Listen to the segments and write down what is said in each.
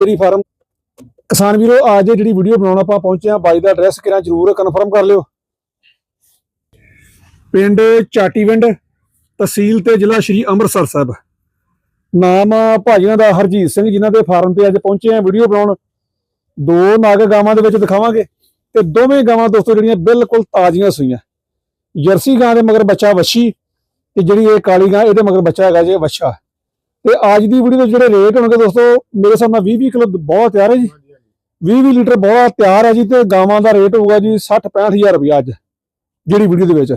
Dairy farm. ਕਿਸਾਨ ਵੀਰੋ, ਅੱਜ ਜਿਹੜੀ ਵੀਡੀਓ ਬਣਾਉਣ ਆਪਾਂ ਪਹੁੰਚੇ ਆ ਬਾਈ ਦਾ ਐਡਰੈਸ ਕਿਰਾਂ ਜਰੂਰ ਕਨਫਰਮ ਕਰ ਲਿਓ। ਪਿੰਡ ਚਾਟੀਵਿੰਡ, ਤਹਿਸੀਲ ਤੇ ਜ਼ਿਲ੍ਹਾ ਸ਼੍ਰੀ ਅੰਮ੍ਰਿਤਸਰ ਸਾਹਿਬ। ਨਾਮ ਭਾਜੀਆਂ ਦਾ ਹਰਜੀਤ ਸਿੰਘ, ਜਿਨ੍ਹਾਂ ਦੇ ਫਾਰਮ ਤੇ ਅੱਜ ਪਹੁੰਚੇ ਆ ਵੀਡੀਓ ਬਣਾਉਣ। ਦੋ ਨਾਗ ਗਾਵਾਂ ਦੇ ਵਿੱਚ ਦਿਖਾਵਾਂਗੇ ਤੇ ਦੋਵੇਂ ਗਾਵਾਂ ਦੋਸਤੋ ਜਿਹੜੀਆਂ ਬਿਲਕੁਲ ਤਾਜ਼ੀਆਂ ਸੂਈਆਂ। ਜਰਸੀ ਗਾਂ ਦੇ ਮਗਰ ਬੱਚਾ ਵੱਛੀ ਤੇ ਜਿਹੜੀ ਇਹ ਕਾਲੀ ਗਾਂ, ਇਹਦੇ ਮਗਰ ਬੱਚਾ ਹੈਗਾ ਜੇ ਵੱਛਾ। ਤੇ ਅੱਜ ਦੀ ਵੀਡੀਓ ਦੇ ਜਿਹੜੇ ਰੇਟ ਹੋਣਗੇ ਦੋਸਤੋ ਮੇਰੇ ਨਾਲ 20 20 ਕਿਲੋ ਬਹੁਤ ਤਿਆਰ ਹੈ ਜੀ। 20 20 ਲੀਟਰ ਬਹੁਤ ਤਿਆਰ ਹੈ ਜੀ ਤੇ ਗਾਵਾਂ ਦਾ ਰੇਟ ਹੋਊਗਾ ਜੀ 60 65000 ਰੁਪਇਆ ਅੱਜ ਜਿਹੜੀ ਵੀਡੀਓ ਦੇ ਵਿੱਚ।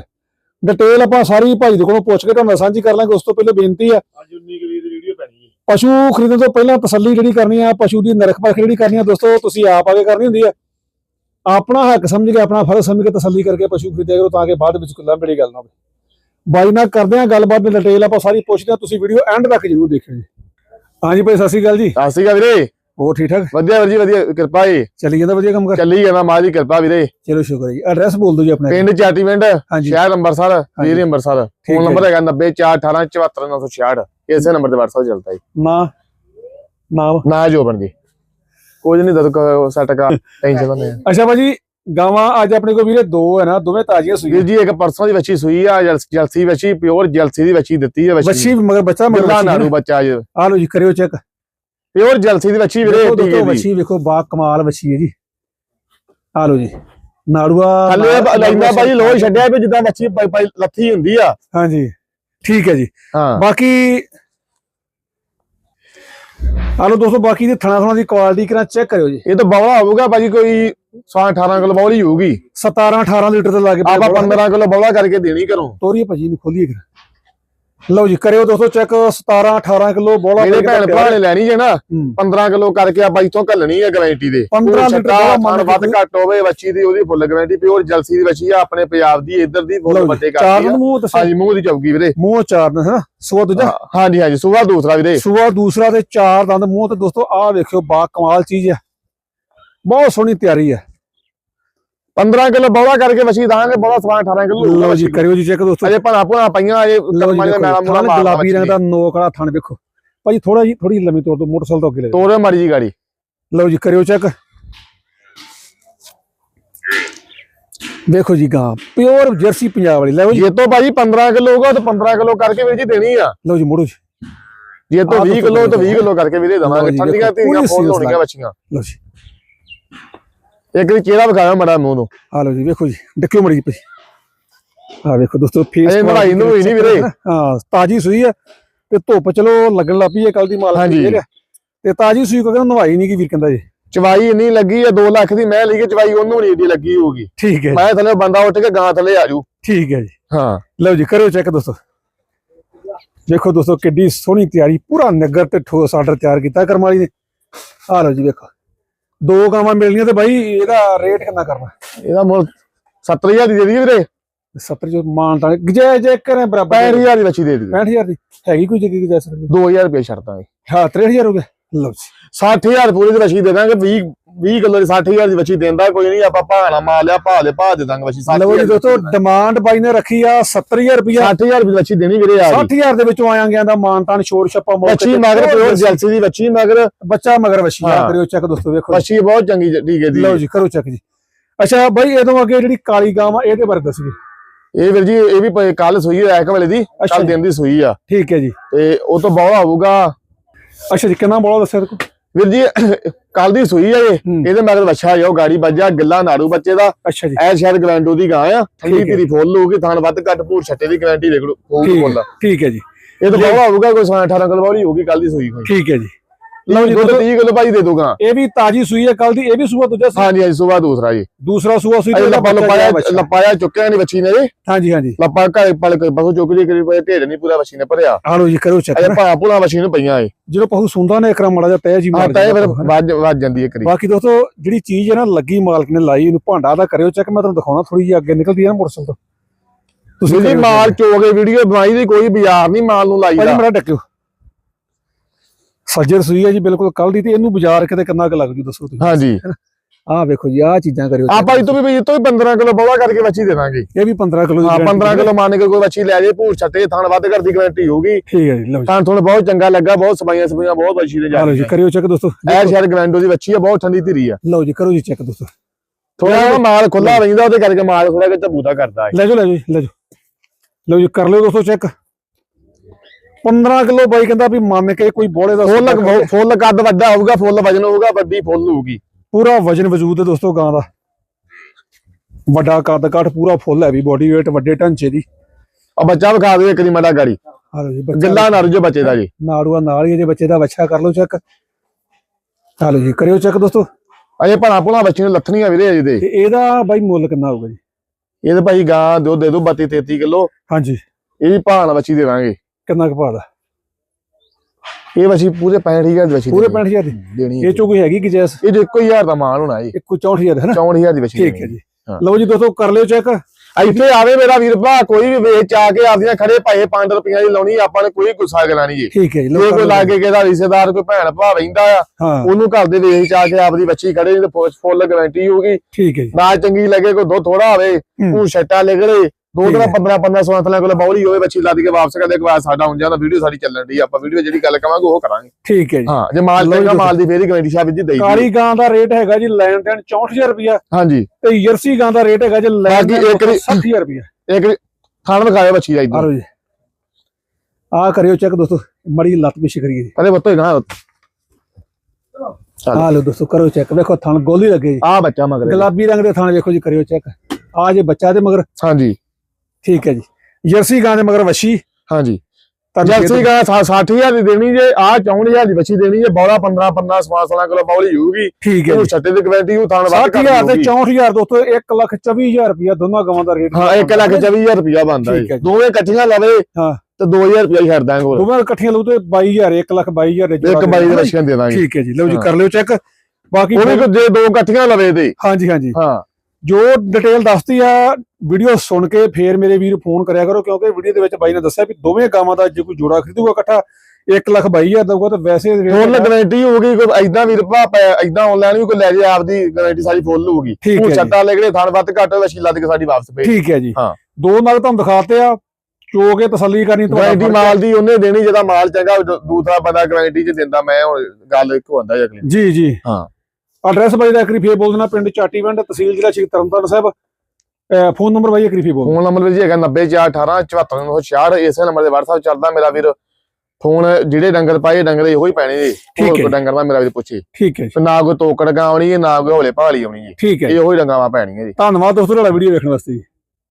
ਡਿਟੇਲ ਆਪਾਂ ਸਾਰੀ ਭਾਈ ਦੇ ਕੋਲੋਂ ਪੁੱਛ ਕੇ ਤੁਹਾਨੂੰ ਸਾਂਝੀ ਕਰ ਲਾਂਗੇ ਉਸ ਤੋਂ ਪਹਿਲੇ ਬੇਨਤੀ ਆ ਅੱਜ 19 ਕੁ ਵੀਹ ਦੀ ਵੀਡੀਓ ਪੈਣੀ ਹੈ। ਪਸ਼ੂ ਖਰੀਦਣ ਤੋਂ ਪਹਿਲਾਂ ਤਸੱਲੀ ਜਿਹੜੀ ਕਰਨੀ ਆ ਪਸ਼ੂ ਦੀ ਨਰਖ ਪਰਖ ਜਿਹੜੀ ਕਰਨੀ ਆ ਦੋਸਤੋ ਤੁਸੀਂ ਆਪ ਆਗੇ ਕਰਨੀ ਹੁੰਦੀ ਆ ਆਪਣਾ ਹੱਕ ਸਮਝ ਕੇ ਆਪਣਾ ਫਰਜ਼ ਸਮਝ ਕੇ ਤਸੱਲੀ ਕਰਕੇ ਪਸ਼ੂ ਖਰੀਦਿਆ ਕਰੋ ਤਾਂ ਕਿ ਬਾਅਦ ਵਿੱਚ ਕੋਈ ਲੰਬੜੀ ਗੱਲ ਨਾ ਹੋਵੇ। ਬਾਈ ਨਾਲ ਕਰਦੇ ਆ ਗੱਲਬਾਤ ਦੀ ਡਿਟੇਲ ਆਪਾਂ ਸਾਰੀ ਪੁੱਛਦੇ ਆ ਤੁਸੀਂ ਵੀਡੀਓ ਐਂਡ ਤੱਕ ਜ਼ਰੂਰ ਦੇਖਿਓ ਜੀ। ਹਾਂਜੀ ਭਾਈ ਸਤਿ ਸ਼੍ਰੀ ਅਕਾਲ ਜੀ। ਸਤਿ ਸ਼੍ਰੀ ਅਕਾਲ ਵੀਰੇ। ਹੋਰ ਠੀਕ ਠਾਕ? ਵਧੀਆ ਵੀਰ ਜੀ ਵਧੀਆ। ਕਿਰਪਾ ਜੀ। ਚੱਲੀ ਜਾਂਦਾ ਵਧੀਆ ਕੰਮ ਕਰ? ਚੱਲੀ ਜਾਂਦਾ ਮਾਂ ਦੀ ਕਿਰਪਾ ਵੀਰੇ। ਚਲੋ ਸ਼ੁਕਰ ਹੈ ਜੀ। ਐਡਰੈਸ ਬੋਲ ਦਿਓ ਜੀ ਆਪਣਾ ਪਿੰਡ ਚਾਟੀਵਿੰਡ ਹਾਂਜੀ। ਸ਼ਹਿਰ ਅੰਮ੍ਰਿਤਸਰ। ਵੀਰੇ ਅੰਮ੍ਰਿਤਸਰ। ਫੋਨ ਨੰਬਰ ਹੈਗਾ 90418749966 ਇਸੇ ਨੰਬਰ ਤੇ WhatsApp ਚੱਲਦਾ ਜੀ। ਨਾ ਨਾਮ ਨਾ ਜੋਬਨ ਜੀ। ਕੁਝ ਨਹੀਂ ਦਦ ਸੈਟ ਕਰਾ ਟੈਨਸ਼ਨ ਨਾ ਲੈ। ਅੱਛਾ ਭਾਜੀ ਗਾਵਾਂ ਅੱਜ ਆਪਣੇ ਕੋਲ ਵੀਰੇ ਦੋ ਹੈ ਨਾ ਦੋਵੇਂ ਤਾਜ਼ੀਆਂ ਸੂਈਆਂ। ਜੀ ਇੱਕ ਪਰਸੋਂ ਦੀ ਬੱਚੀ ਸੂਈ ਆ ਜਲਸ- ਬੱਚੀ ਪਿਓਰ ਜਲਸੀ ਦੀ ਬੱਚੀ ਦਿੱਤੀ ਹੈ ਵੱਛੀ। ਮਗਰ ਬੱਚਾ ਮਗਰ ਵੱਛੀ ਨਾੜੂ। ਬੱਚਾ ਜੀ ਆ ਲਓ ਜੀ ਕਰਿਓ ਚੈੱਕ। ਪਿਓਰ ਜਲਸੀ ਦੀ ਬੱਚੀ ਵੀਰੇ ਦੋਸਤੋ ਵੱਛੀ ਵੇਖੋ ਬਾ ਕਮਾਲ ਵੱਛੀ ਹੈ ਜੀ। ਆ ਲਓ ਜੀ ਨਾੜੂਆ ਲੈਂਦਾ ਬਾਈ ਸਿੰਘ- ਲੋਹ ਛੱਡਿਆ ਵੀ ਜਿੱਦਾਂ ਪਾਈ ਲੱਥੀ ਹੁੰਦੀ ਆ। ਹਾਂਜੀ ਠੀਕ ਹੈ ਜੀ। ਹਾਂ। ਬਾਕੀ ਆ ਲਓ ਦੋਸਤੋ ਬਾਕੀ ਦੇ ਥਣਾ ਥਣਾ ਦੀ ਕੁਆਲਿਟੀ ਕਿਰਾਂ ਚੈੱਕ ਕਰਿਓ ਜੀ। ਇਹ ਤਾਂ ਬੌਲਾ ਹੋਊਗਾ ਭਾਜੀ ਕੋਈ 16 18 ਕਿਲੋ ਬੌਲੀ ਹੋਊਗੀ। 17 18 ਲੀਟਰ ਦੇ ਲਾਗੇ ਆਪਾਂ 15 ਕਿਲੋ ਬੌਲਾ ਕਰਕੇ ਦੇਣੀ ਘਰੋਂ। ਤੋਰੀਏ ਭਾਜੀ ਨੂੰ ਖੋਲੀਏ ਕਰ ਲਓ ਜੀ ਕਰਿਓ ਦੋਸਤੋ ਚੈੱਕ 17 18 ਕਿਲੋ ਬੋਲਾ ਮੇਰੇ ਭੈਣ ਭਰਾ ਨੇ ਲੈਣੀ ਜੇ ਨਾ ਹੂੰ। 15 ਕਿਲੋ ਕਰਕੇ ਆਪਾਂ ਇਥੋਂ ਘੱਲਣੀ ਹੈ ਗਾਰੰਟੀ ਦੇ। 15 ਲੀਟਰ ਥਣ ਮੰਨ ਵੱਧ ਘੱਟ ਹੋਵੇ ਬੱਚੀ ਦੀ ਉਹਦੀ ਫੁੱਲ ਗਾਰੰਟੀ ਪਿਓਰ ਜਲਸੀ ਦੀ ਬੱਚੀ ਆ ਆਪਣੇ ਪੰਜਾਬ ਦੀ ਇੱਧਰ ਦੀ ਫੁੱਲ ਵੱਡੇ ਕਰਦੀ ਆ। ਨੂੰ ਹਾਂਜੀ ਮੂੰਹ ਦੀ ਚੌਕੀ ਵੀਰੇ। ਮੂੰਹ ਚਾਰ ਨੇ ਹਨਾ ਸੂਆ ਦੂਜਾ। ਹਾਂ, ਹਾਂਜੀ ਹਾਂਜੀ ਸੁਬਾ ਦੂਸਰਾ ਵੀਰੇ। ਸੂਆ ਦੂਸਰਾ ਤੇ ਚਾਰ ਦੰਦ ਮੂੰਹ ਤੇ ਦੋਸਤੋ ਆਹ ਵੇਖਿਓ ਬਾ ਕਮਾਲ ਚੀਜ਼ ਹੈ। ਬਹੁਤ ਸੋਹਣੀ ਤਿਆਰੀ ਹੈ। 15 ਕਿਲੋ ਬੌਲਾ ਕਰਕੇ ਬੱਚੀ ਦਾਂਗੇ ਬੌਲਾ 16 18 ਕਿਲੋ ਲਓ ਜੀ ਕਰਿਓ ਜੀ ਚੈੱਕ ਦੋਸਤੋ। ਅਜੇ ਭਣਾ ਭਣਾ ਪਈਆਂ ਅਜੇ ਦੇ ਗੁਲਾਬੀ ਰੰਗ ਦਾ ਨੋਕ ਵਾਲਾ ਥਣ ਵੇਖੋ ਭਾਜੀ ਥੋੜਾ ਜੀ ਥੋੜੀ ਲੰਮੀ ਤੋਰ ਤੋਂ ਮੋਟਰਸਾਈਕਲ ਤੋਂ ਅੱਗੇ ਲੈ। ਤੋਰੇ ਮਾੜੀ ਜੀ ਗਾੜੀ। ਲਓ ਜੀ ਕਰਿਓ ਚੈੱਕ। ਦੇਖੋ ਜੀ ਗਾਂ ਪਿਓਰ ਜਰਸੀ ਪੰਜਾਬ ਵਾਲੀ ਲਓ ਜੀ। ਜੇ ਤੋਂ ਭਾਜੀ 15 ਕਿਲੋ ਹੋਊਗਾ ਤਾਂ 15 ਕਿਲੋ ਕਰਕੇ ਵੀਰ ਜੀ ਦੇਣੀ ਆ। ਲਓ ਜੀ ਮੋੜੋ ਜੀ। ਜੇ ਤੋਂ ਆਹ 20 ਤਾਂ ਕਿਲੋ ਤਾਂ ਦੇਖੋ। 20 ਕਿਲੋ ਕਰਕੇ ਵੀਰੇ ਦਵਾਂਗੇ। ਠੰਡੀਆਂ ਧੀਆਂ ਫੁੱਲ ਹੋਣਗੀਆਂ ਬੱਚੀਆਂ। ਲਓ ਜੀ। ਇੱਕ ਦੀ ਚਿਹਰਾ ਵਿਖਾਇਆ ਮੜਾ ਮੂੰਹ ਤੋਂ ਆ ਲਓ ਜੀ ਵੇਖੋ ਜੀ ਡੱਕਿਓ ਮੜੀ ਭਾਜੀ ਆ ਵੇਖੋ ਦੋਸਤੋ ਫੇਸ ਅਜੇ ਨਵਾਈ ਨੂੰ ਹੋਈ ਨੀ ਵੀਰੇ। ਹਾਂ ਤਾਜੀ ਸੂਈ ਹੈ ਤੇ ਧੁੱਪ ਚਲੋ ਲੱਗਣ ਲੱਗ ਪਈ ਹੈ ਕੱਲ ਦੀ ਮਾਲ ਹਾਂਜੀ। ਤੇ ਤਾਜੀ ਸੂਈ ਕੋ ਕਹਿੰਦਾ ਨਵਾਈ ਨਹੀਂ ਕੀ ਵੀਰ ਕਹਿੰਦਾ ਜੀ। ਚਵਾਈ ਇੰਨੀ ਲੱਗੀ ਆ 2 ਲੱਖ ਦੀ ਮੈਂ ਲਈ ਕਿ ਚਵਾਈ ਉਹਨੂੰ ਨਹੀਂ ਏਡੀ ਲੱਗੀ ਹੋਊਗੀ। ਠੀਕ ਹੈ ਮੈਂ ਥੱਲੇ ਬੰਦਾ ਉੱਠ ਕੇ ਗਾਂ ਥੱਲੇ ਆ ਜੂ ਠੀਕ ਹੈ ਜੀ। ਹਾਂ। ਲਓ ਜੀ ਕਰਿਓ ਚੈੱਕ ਦੋਸਤੋ। ਵੇਖੋ ਦੋਸਤੋ ਕਿੱਡੀ ਸੋਹਣੀ ਤਿਆਰੀ ਪੂਰਾ ਨਗਰ ਤੇ ਠੋਸ ਆਰਡਰ ਤਿਆਰ ਕੀਤਾ ਕਰਮ ਵਾਲੀ ਨੇ। ਆ ਲਓ ਜੀ ਵੇਖੋ। ਦੋ ਗਾਵਾਂ ਮਿਲਣੀਆਂ ਤੇ ਬਾਈ ਇਹਦਾ ਰੇਟ ਕਿੰਨਾ ਕਰਨਾ? ਇਹਦਾ ਮੁੱਲ 70000 ਦੀ ਦੇ ਦਈਏ ਵੀਰੇ। 70 ਜੋ ਮਾਨ ਤਾਂ ਜੇ ਜੇ ਕਰੇ ਬਰਾਬਰ। 65000 ਦੀ ਬੱਚੀ ਦੇ ਦਈਏ। 65000 ਦੀ। ਹੈਗੀ ਕੋਈ ਜਗ੍ਹਾ ਕਿ ਜੈਸਰ 2000 ਰੁਪਏ ਛੱਡਾਂਗੇ ਹਾਂ 63000 ਹੋ ਗਿਆ। ਲਓ ਜੀ। 60000 ਪੂਰੀ ਦੀ ਬੱਚੀ ਦੇ ਦਾਂਗੇ 20 20 ਕਿਲੋ ਦੀ 60000 ਦੀ ਬੱਚੀ ਦਿੰਦਾ ਕੋਈ ਨਹੀਂ ਆਪਾਂ ਭਾਣਾ ਮਾਰ ਲਿਆ ਭਾ ਦੇ ਭਾ ਦੇ ਦਾਂਗੇ ਬੱਚੀ ਲਓ ਜੀ ਦੋਸਤੋ ਡਿਮਾਂਡ ਬਾਈ ਨੇ ਰੱਖੀ ਆ 70000 ਰੁਪਇਆ 60000 ਦੀ ਬੱਚੀ ਦੇਣੀ ਵੀਰੇ ਆ ਗਈ। 60000 ਦੇ ਵਿੱਚੋਂ ਆਇਆ ਗਿਆ ਦਾ ਮਾਨ ਤਾਨ ਸ਼ੋਰ ਛੱਪਾ ਮੌਕੇ ਤੇ ਮਗਰ ਪਿਓਰ ਜਲਸੀ ਦੀ ਬੱਚੀ ਮਗਰ। ਬੱਚਾ ਮਗਰ ਵਸ਼ੀ ਆ। ਕਰਿਓ ਚੈੱਕ ਦੋਸਤੋ ਵੇਖੋ ਬੱਚੀ ਬਹੁਤ ਚੰਗੀ ਜ- ਠੀਕ ਹੈ ਦੀ ਲਓ ਜੀ ਕਰੋ ਚੈੱਕ ਜੀ। ਅੱਛਾ ਬਾਈ ਇਹਦੋਂ ਅੱਗੇ ਜਿਹੜੀ ਕਾਲੀ ਗਾਂ ਆ ਇਹਦੇ ਬਾਰੇ ਦੱਸੀ ਇਹ ਵੀਰ ਜੀ ਇਹ ਵੀ ਕੱਲ ਸੂਈ ਹੈ ਇੱਕ ਵੇਲੇ ਦੀ ਕੱਲ ਜੀ। ਦਿਨ ਦੀ ਸੂਈ ਆ। ਠੀਕ ਹੈ ਜੀ। ਤੇ ਉਹ ਤੋਂ ਬੌਲਾ ਹੋਊਗਾ ਅੱਛਾ ਜੀ ਕਿੰਨਾ ਬੋਲਾ ਦੱਸਿਆ ਦੇਖੋ ਵੀਰ ਜੀ ਕੱਲ ਦੀ ਸੂਈ ਆ ਇਹ। ਇਹਦੇ ਮਗਰ ਬੱਚਾ ਜਾਓ ਗਾੜੀ ਵੱਜਾ ਗਿੱਲਾ ਨਾੜੂ ਬੱਚੇ ਦਾ। ਅੱਛਾ ਜੀ। ਐ ਸ਼ਾਇਦ ਗਲੈਂਡੋ ਦੀ ਗਾਂ ਆ। ਠੰਡੀ। ਧੀਰੀ ਫੁੱਲ ਹੋਊਗੀ ਥਾਣ ਵੱਧ ਘੱਟ ਭੂਰ ਛੱਟੇ ਦੀ ਗਾਰੰਟੀ ਦੇਖ ਲਓ ਫੁੱਲ ਹੈ ਠੀਕ ਹੈ ਜੀ। ਇਹ ਤਾਂ ਬੌਲਾ ਹੋਊਗਾ ਕੋਈ 18 ਕਿਲੋ ਬੌਲੀ ਹੋਊਗੀ ਕੱਲ ਦੀ ਸੂਈ ਹੋਈ। ਠੀਕ ਹੈ ਜੀ। ਲਓ ਜੀ ਦੁੱਧ 30 ਕਿਲੋ ਭਾਈ ਦੇ ਦੂਗਾ ਇਹ ਵੀ ਤਾਜੀ ਸੂਈ ਹੈ ਕੱਲ ਦੀ ਇਹ ਵੀ ਸੂਆ ਦੂਜਾ ਸੀ ਹਾਂਜੀ ਹਾਂਜੀ ਸਵੇਰ ਦੂਸਰਾ ਜੀ। ਦੂਸਰਾ ਸੂਆ ਸੂਈ ਬੱਚਾ ਲਪਾਇਆ। ਲਪਾਇਆ ਚੁੱਕਿਆ ਨਹੀਂ ਬੱਚੀ ਨੇ ਜੀ। ਹਾਂਜੀ ਹਾਂਜੀ। ਲੱਪਾ ਘਰ ਪਲ ਕੇ ਬਸੋ ਚੁੱਕ ਲਈ ਕਰੀ ਢੇਡ ਨਹੀਂ ਪੂਰਾ ਬੱਚੀ ਨੇ ਭਰਿਆ। ਆ ਲਓ ਜੀ ਕਰੋ ਚੈੱਕ ਅਜੇ ਭਾ ਭੁਲਾ ਬੱਚੀ ਨੂੰ ਪਈਆਂ ਏ ਜਦੋਂ ਪਹੂ ਸੁੰਦਾ ਨੇ ਇਕਰਾ ਮੜਾ ਜਾ ਤੈ ਜੀ ਮਾਰ ਤਾਂ ਇਹ ਫਿਰ। ਵੱਜ ਵੱਜ ਜਾਂਦੀ ਹੈ ਕਰੀ ਬਾਕੀ ਦੋਸਤੋ ਜਿਹੜੀ ਚੀਜ਼ ਹੈ ਨਾ ਲੱਗੀ ਮਾਲਕ ਨੇ ਲਾਈ ਇਹਨੂੰ ਭਾਂਡਾ ਦਾ ਕਰਿਓ ਚੈੱਕ ਮੈਂ ਤੁਹਾਨੂੰ ਦਿਖਾਉਣਾ ਥੋੜੀ ਜਿਹੀ ਅੱਗੇ ਨਿਕਲਦੀ ਹੈ ਨਾ ਮੋਟਰਸਾਈਕਲ ਤੋਂ। ਤੁਸੀਂ ਮਾਲ ਚੋਗੇ ਵੀਡੀਓ ਬਣਾਈ ਦੀ ਕੋਈ ਬਾਜ਼ਾਰ ਨਹੀਂ ਮਾਲ ਨੂੰ ਲਾਈ ਭਾਜੀ ਦਾ। ਮੇਰਾ ਡੱਕਿਓ ਸੱਜਰ ਸੂਈ ਹੈ ਜੀ ਬਿਲਕੁਲ ਕੱਲ ਦੀ ਤੇ ਇਹਨੂੰ ਬਾਜ਼ਾਰ ਕਿਤੇ ਕਿੰਨਾ ਕੁ ਲੱਗ ਜੂ ਦੱਸੋ ਤੁਸੀਂ? ਹਾਂਜੀ। ਆਹ ਵੇਖੋ ਜੀ ਆਹ ਚੀਜ਼ਾਂ ਕਰਿਓ ਆਪਾਂ ਇਹ ਤੋਂ ਵੀ ਇਹ ਤੋਂ ਵੀ 15 ਕਿਲੋ ਬੋਲਾ ਕਰਕੇ ਬੱਚੀ ਦੇ ਦਾਂਗੇ। ਇਹ ਵੀ 15 ਕਿਲੋ ਹਾਂ guarantee 15 ਹੈ। ਕਿਲੋ ਮੰਨ ਕੇ ਕੋਈ ਬੱਚੀ ਲੈ ਜੇ ਭੂਰ ਛੱਟੇ ਥਣ ਵੱਧ ਕਰਦੀ ਗਾਰੰਟੀ ਹੋਊਗੀ। ਠੀਕ ਹੈ ਜੀ ਲਓ ਜੀ। ਤਾਂ ਤੁਹਾਨੂੰ ਬਹੁਤ ਚੰਗਾ ਲੱਗਾ ਬਹੁਤ ਸਫਾਈਆਂ ਸਫਾਈਆਂ ਬਹੁਤ ਬੱਚੀ ਦੇ ਜੀ ਜਾਂਦੀ ਕਰਿਓ ਚੈੱਕ ਦੋਸਤੋ ਐ ਸ਼ਹਿਰ ਗਰੈਂਡੋ ਦੀ ਬੱਚੀ ਆ ਬਹੁਤ ਠੰਡੀ ਧੀਰੀ ਆ। ਲਓ ਜੀ ਕਰੋ ਜੀ ਚੈੱਕ ਦੋਸਤੋ। ਥੋੜਾ ਜਿਹਾ ਮਾਲ ਖੁੱਲਾ ਰਹਿੰਦਾ ਉਹਦੇ ਕਰਕੇ ਮਾਲ ਥੋੜਾ ਜਿਹਾ ਝਬੂਤਾ ਕਰਦਾ ਹੈ ਲੈ ਜਾਓ ਲੈ ਜਾਓ ਜੀ, ਲੈ ਜਾਓ। ਲਓ ਜੀ ਕਰ ਲਿਓ ਦੋਸਤੋ ਚੈੱਕ 15 ਕਿਲੋ ਬਾਈ ਕਹਿੰਦਾ ਵੀ ਮੰਨ ਕੇ ਕੋਈ ਬੋਲੇ ਦਾ ਫੁੱਲ ਫੁੱਲ ਕੱਦ ਵੱਡਾ ਹੋਊਗਾ ਫੁੱਲ ਵਜਨ ਹੋਊਗਾ ਵੱਡੀ ਫੁੱਲ ਹੋਊਗੀ। ਪੂਰਾ ਵਜਨ ਵਜੂਦ ਹੈ ਦੋਸਤੋ ਗਾਂ ਦਾ। ਵੱਡਾ ਕੱਦ ਕਾਠ ਪੂਰਾ ਫੁੱਲ ਹੈ ਵੀ ਬੋਡੀ weight ਵੱਡੇ ਢਾਂਚੇ ਦੀ। ਆ ਬੱਚਾ ਵਿਖਾ ਦਿਓ ਇੱਕ ਦੀ ਮਾੜਾ ਗਾੜੀ। ਆ ਲਓ ਜੀ ਬੱਚਾ ਗੱਲਾਂ ਬੱਚੇ ਦਾ ਜੀ। ਨਾੜੂਆ ਨਾਲ ਹੀ ਜੇ ਬੱਚੇ ਦਾ ਵੱਛਾ ਕਰ ਲਓ ਚੈੱਕ ਲਓ ਜੀ ਕਰਿਓ ਚੈੱਕ ਦੋਸਤੋ। ਅਜੇ ਭਣਾ ਭੁਣਾ ਬੱਚੀ ਨੂੰ ਲੱਥਣੀਆਂ ਵੀਰੇ ਅਜੇ ਦੇ ਤੇ ਇਹਦਾ ਬਾਈ ਮੁੱਲ ਕਿੰਨਾ ਹੋਊਗਾ ਜੀ? ਇਹਦੇ ਭਾਈ ਗਾਂ ਦੁੱਧ ਦੇ ਦੋ 32 33 ਕਿਲੋ। ਹਾਂਜੀ। ਇਹ ਵੀ ਭਾਣ ਬੱਚੀ ਦੇ ਦਾਂਗੇ ਕਿੰਨਾ ਕੁ ਭਾਅ ਦਾ? ਇਹ ਬੱਚੀ ਪੂਰੇ 65000 ਦੀ ਬੱਚੀ ਪੂਰੇ ਦੇਣੀ 65000 ਦੀ? ਦੇਣੀ ਇਹ ਚੋਂ ਕੋਈ ਹੈਗੀ ਕਿ ਜੈਸ? ਇਹ ਦੇਖੋ ਹਜ਼ਾਰ ਦਾ ਮਾਲ ਹੋਣਾ ਜੀ। ਇੱਕੋ 64000 ਹੈ ਨਾ? 64000 ਦੀ ਬੱਚੀ ਠੀਕ ਹੈ। ਜੀ। ਲਓ ਜੀ ਦੋਸਤੋ ਕਰ ਲਿਓ ਚੈੱਕ। ਇੱਥੇ ਆਵੇ ਮੇਰਾ ਵੀਰ ਭਰਾ ਕੋਈ ਵੀ ਵੇਚ ਆ ਕੇ ਆਪਦੀਆਂ ਖੜੇ ਭਾਏ 5 ਰੁਪਈਆ ਦੀ ਲਾਉਣੀ ਆਪਾਂ ਨੇ ਕੋਈ ਗੁੱਸਾ ਕਰਾਣੀ ਜੀ। ਠੀਕ ਹੈ ਜੀ ਜੇ ਕਰ ਲਿਓ। ਲਾਗੇ ਕਿਹਦਾ ਰਿਸ਼ਤੇਦਾਰ ਕੋਈ ਭੈਣ ਭਰਾ ਰਹਿੰਦਾ ਆ ਉਹਨੂੰ ਘਰ ਦੇ ਵੇਚ ਆ ਕੇ ਆਪਦੀ ਬੱਚੀ ਖੜੇ ਤੇ ਫੁੱਲ- ਗਾਰੰਟੀ ਹੋਊਗੀ। ਠੀਕ ਹੈ ਜੀ। ਨਾ ਚੰਗੀ ਲੱਗੇ ਕੋਈ ਦੁੱਧ ਥੋੜਾ ਹੋਵੇ। ਉਹ ਛੱਟਾ ਨਿਕਲੇ ਦੋ ਦਿਨ ਹੈ। 15 15 16 ਥਲਾਂ ਕੋਲ ਬੌਲੀ ਹੋਵੇ ਬੱਚੀ ਲੱਦ ਕੇ ਵਾਪਸ ਕਰਦੇ ਇੱਕ ਵਾਰ ਸਾਡਾ ਹੁਣ ਜਾਂਦਾ ਵੀਡੀਓ ਸਾਡੀ ਚੱਲਣ ਦੀ ਆਪਾਂ ਵੀਡੀਓ ਜਿਹੜੀ ਗੱਲ ਕਵਾਂਗੇ ਉਹ ਕਰਾਂਗੇ। ਠੀਕ ਹੈ ਜੀ। ਹਾਂ ਜੇ ਮਾਲ ਦੱਸੋ। ਮਾਲ ਦੀ ਫੇਰ ਹੀ ਗਾਰੰਟੀ ਸ਼ਾਪ ਜੀ ਦੇਈ ਕਾਲੀ ਗਾਂ ਦਾ ਰੇਟ ਹੈਗਾ ਜੀ ਲੈਣ ਦੇਣ 64000 ਰੁਪਿਆ ਹਾਂਜੀ। ਤੇ ਜਰਸੀ ਗਾਂ ਦਾ ਰੇਟ ਹੈਗਾ ਜੀ ਲੈਣ ਦੇਣ ਇੱਕ ਦੀ- 60000 ਰੁਪਿਆ ਇੱਕ ਖਾਣ ਵਿਖਾਇਆ ਬੱਚੀ ਦਾ ਇਦਾਂ ਆ ਕਰਿਓ ਚੈੱਕ ਦੋਸਤੋ ਮੜੀ ਲੱਤ ਪਿਛ ਕਰੀਏ। ਜੀ ਅਰੇ ਬੱਤੋ ਨਾ ਚੱਲ। ਆ ਲਓ ਦੋਸਤੋ ਕਰੋ ਚੈੱਕ ਵੇਖੋ ਥਣ ਗੋਲੀ ਲੱਗੇ ਜੀ। ਆ ਬੱਚਾ ਮਗਰ। ਗੁਲਾਬੀ ਰੰਗ ਦੇ ਥਣ ਵੇਖੋ ਜੀ ਕਰਿਓ ਚੈੱਕ ਆ ਜੇ ਬੱਚਾ ਦੇ ਮਗਰ। ਹਾਂਜੀ। ਠੀਕ ਹੈ ਜੀ। ਜਰਸੀ ਗਾਂ ਦੇ ਮਗਰ ਵਸ਼ੀ ਹਾਂਜੀ। ਜਰਸੀ ਗਾ 60000 ਦੀ ਦੇਣੀ ਜੇ ਆ 64000 ਦੀ ਬੱਚੀ ਦੇਣੀ ਜੇ ਬੌਲਾ 15 15 16 16 ਕਿਲੋ ਬੌਲੀ ਹੋਊਗੀ। ਠੀਕ ਹੈ ਉਹ ਛੱਟੇ ਦੀ ਗਾਰੰਟੀ ਉਹ ਥਾਣ ਵੱਧ 60000 ਤੇ ਹੋਊਗੀ। 64000 ਦੋਸਤੋ 1 ਲੱਖ 24000 ਰੁਪਿਆ ਦੋਨਾਂ ਗਾਵਾਂ ਦਾ ਰੇਟ ਹਾਂ 1 ਲੱਖ 24000 ਰੁਪਇਆ ਬਣਦਾ ਹੈ। ਦੋਵੇਂ ਇਕੱਠੀਆਂ ਲਵੇ ਹਾਂ। ਤੇ 2000 ਰੁਪਇਆ ਹੀ ਛੱਡ ਦਾਂਗੇ ਹੋਰ। ਦੋਵਾਂ ਇਕੱਠੀਆਂ ਲਊ ਤੇ 22000 1 ਲੱਖ 22000 ਦੇ ਇੱਕ ਜੋੜਾ ਬਾਈ ਦੇ ਦਾਂਗੇ। ਠੀਕ ਹੈ ਜੀ। ਲਓ ਜੀ। ਕਰ ਲਿਓ ਚੈੱਕ। ਬਾਕੀ ਉਹ ਵੀ ਕੋਈ ਜੇ ਦੋ ਇਕੱਠੀਆਂ ਲਵੇ ਤੇ। ਹਾਂਜੀ ਹਾਂਜੀ। ਹਾਂ। ਜੋ ਡਿਟੇਲ ਦੱਸਤੀ ਆ ਵੀਡੀਓ ਸੁਣ ਕੇ ਫੇਰ ਮੇਰੇ ਵੀਰ ਫੋਨ ਕਰਿਆ ਕਰੋ ਕਿਉਂਕਿ ਵੀਡੀਓ ਦੇ ਵਿੱਚ ਬਾਈ ਨੇ ਦੱਸਿਆ ਵੀ ਦੋਵੇਂ ਗਾਵਾਂ ਦਾ ਜੇ ਕੋਈ ਜੋੜਾ ਖਰੀਦੂਗਾ ਇਕੱਠਾ 1 ਲੱਖ 22000 ਦਊਗਾ ਤਾਂ ਵੈਸੇ ਫੁੱਲ ਗਾਰੰਟੀ ਹੋਊਗੀ ਕੋਈ ਐਦਾਂ ਵੀ ਰੁਪਾ ਐਦਾਂ ਆਨਲਾਈਨ ਵੀ ਕੋਈ ਲੈ ਜੇ ਆਪਦੀ ਗਾਰੰਟੀ ਸਾਰੀ ਫੁੱਲ ਹੋਊਗੀ ਉਹ ਜੀ। ਛੱਟਾ ਲੱਗੜੇ ਥਣ ਵੱਧ ਘੱਟ ਹੋਵੇ ਲੱਦ ਕੇ ਸਾਡੀ ਵਾਪਸ ਪਏ ਠੀਕ ਹੈ ਜੀ ਹਾਂ। ਦੋ ਨਗ ਤੁਹਾਨੂੰ ਦਿਖਾਤੇ ਆ ਚੋ ਕੇ ਤਸੱਲੀ ਕਰਨੀ ਗਾਰੰਟੀ। ਮਾਲ ਦੀ ਉਹਨੇ ਦੇਣੀ ਜਿਹਦਾ ਮਾਲ ਚੰਗਾ ਦੂਸਰਾ ਬੰਦਾ ਗਾਰੰਟੀ ਚ ਦਿੰਦਾ ਮੈਂ ਹੁਣ ਗੱਲ ਇੱਕ ਹੁੰਦਾ ਜੀ ਅਗਲੀ ਜੀ ਜੀ ਹਾਂ। ਐਡਰੈਸ ਬਾਈ ਦਾ ਇੱਕ ਵਾਰੀ ਫੇਰ ਬੋਲ ਦੇਣਾ ਪਿੰਡ ਚਾਟੀਵਿੰਡ ਤਹਿਸੀਲ ਜ਼ਿਲ੍ਹਾ ਸ਼੍ਰੀ ਤਰਨਤਾਰਨ ਸਾਹਿਬ ਫੋਨ ਨੰਬਰ ਬਾਈ ਫੇਰ ਬੋਲ ਫੋਨ ਨੰਬਰ ਵੀ ਜੀ ਹੈਗਾ 90418 74966 ਇਸੇ ਨੰਬਰ ਦੇ WhatsApp ਚੱਲਦਾ ਮੇਰਾ ਵੀਰ। ਫੋਨ ਜਿਹੜੇ ਡੰਗਰ ਪਾਏ ਡੰਗਰ ਇਹੋ ਹੀ ਪੈਣੇ ਜੀ। ਠੀਕ ਹੋਰ ਡੰਗਰ ਮੈਂ ਮੇਰਾ ਵੀਰ ਪੁੱਛੇ। ਠੀਕ ਹੈ ਨਾ ਕੋਈ ਤੋਕੜ ਗਾਉਣੀ ਹੈ ਨਾ ਕੋਈ ਹੌਲੇ ਭਾਲੀ ਆਉਣੀ ਹੈ ਠੀਕ ਹੈ ਜੀ। ਇਹੋ ਹੀ ਡੰਗਾਂ ਪੈਣੀਆਂ ਜੀ। ਧੰਨਵਾਦ ਦੋਸਤੋ ਤੁਹਾਡਾ ਵੀਡੀਓ ਵੇਖਣ ਵਾਸਤੇ ਜੀ।